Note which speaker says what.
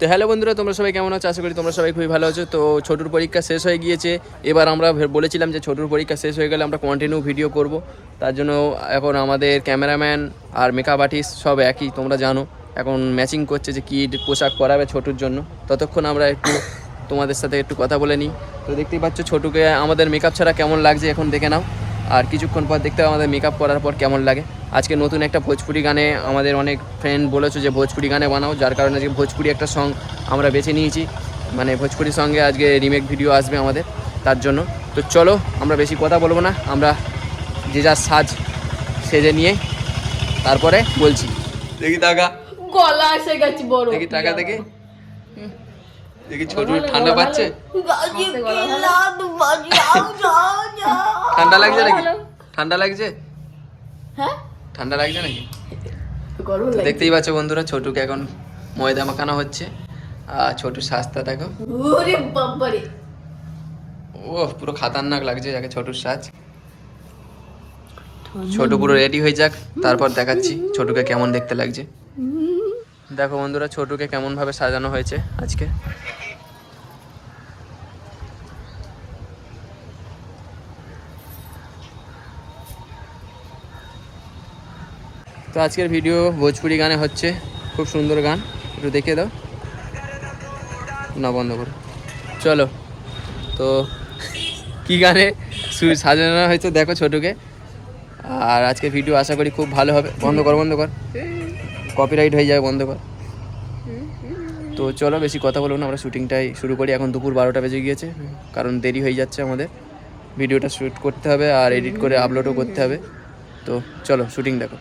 Speaker 1: তো হ্যালো বন্ধুরা, তোমরা সবাই কেমন আছো? আশা করি তোমরা সবাই খুবই ভালো আছো। তো ছোটুর পরীক্ষা শেষ হয়ে গিয়েছে। এবার আমরা বলেছিলাম যে ছোটুর পরীক্ষা শেষ হয়ে গেলে আমরা কন্টিনিউ ভিডিও করব। তার জন্য এখন আমাদের ক্যামেরাম্যান আর মেকআপ আর্টিস্ট সব একই, তোমরা জানো। এখন ম্যাচিং করছে যে কী পোশাক পরাবে ছোটুর জন্য। ততক্ষণ আমরা একটু তোমাদের সাথে একটু কথা বলে নিই। তো দেখতেই পাচ্ছ ছোটুকে আমাদের মেকআপ ছাড়া কেমন লাগছে এখন দেখে নাও। আর কিছুক্ষণ পর দেখতে আমাদের মেকআপ করার পর কেমন লাগে। আজকে নতুন একটা ভোজপুরি গানে আমাদের অনেক ফ্রেন্ড বলেছ যে ভোজপুরি গানে বানাও যার কারণে আজকে ভোজপুরি একটা সং আমরা বেছে নিয়েছি। মানে ভোজপুরি সঙ্গে আজকে রিমেক ভিডিও আসবে আমাদের তার জন্য। তো চলো আমরা বেশি কথা বলব না আমরা যে যার সাজ সেজে নিয়ে তারপরে বলছি। দেখি টাকা।
Speaker 2: গলা এসে গেছে বড়।
Speaker 1: দেখি টাকা দেখি। দেখি ছোট ঠান্ডা পাচ্ছে। ঠান্ডা লাগছে নাকি? ঠান্ডা লাগছে? ঠান্ডা লাগছে নাকি? দেখতেই পাচ্ছ বন্ধুরা ছোটুকে এখন ময়দা মাখানো হচ্ছে। আর ছোটু সাজটা দেখো। ও পুরো খাতারনাক লাগছে যাকে ছোটুর সাজ। ছোট পুরো রেডি হয়ে যাক তারপর দেখাচ্ছি ছোটুকে কেমন দেখতে লাগছে। দেখো বন্ধুরা ছোটুকে কেমন ভাবে সাজানো হয়েছে আজকে। তো আজকের ভিডিও ভোজপুরি গানে হচ্ছে, খুব সুন্দর গান, একটু দেখে দাও। না, বন্ধ করো। চলো, তো কি গানে সাজানো হয়েছে দেখো ছোটুকে। আর আজকে ভিডিও আশা করি খুব ভালো হবে। বন্ধ কর বন্ধ কর। কপিরাইট হয়ে যাবে, বন্ধ কর। তো চলো, বেশি কথা বলব না, আমরা শুটিংটাই শুরু করি। এখন দুপুর বারোটা বেজে গিয়েছে, কারণ দেরি হয়ে যাচ্ছে আমাদের। ভিডিওটা শ্যুট করতে হবে আর এডিট করে আপলোডও করতে হবে। তো চলো শুটিং দেখো।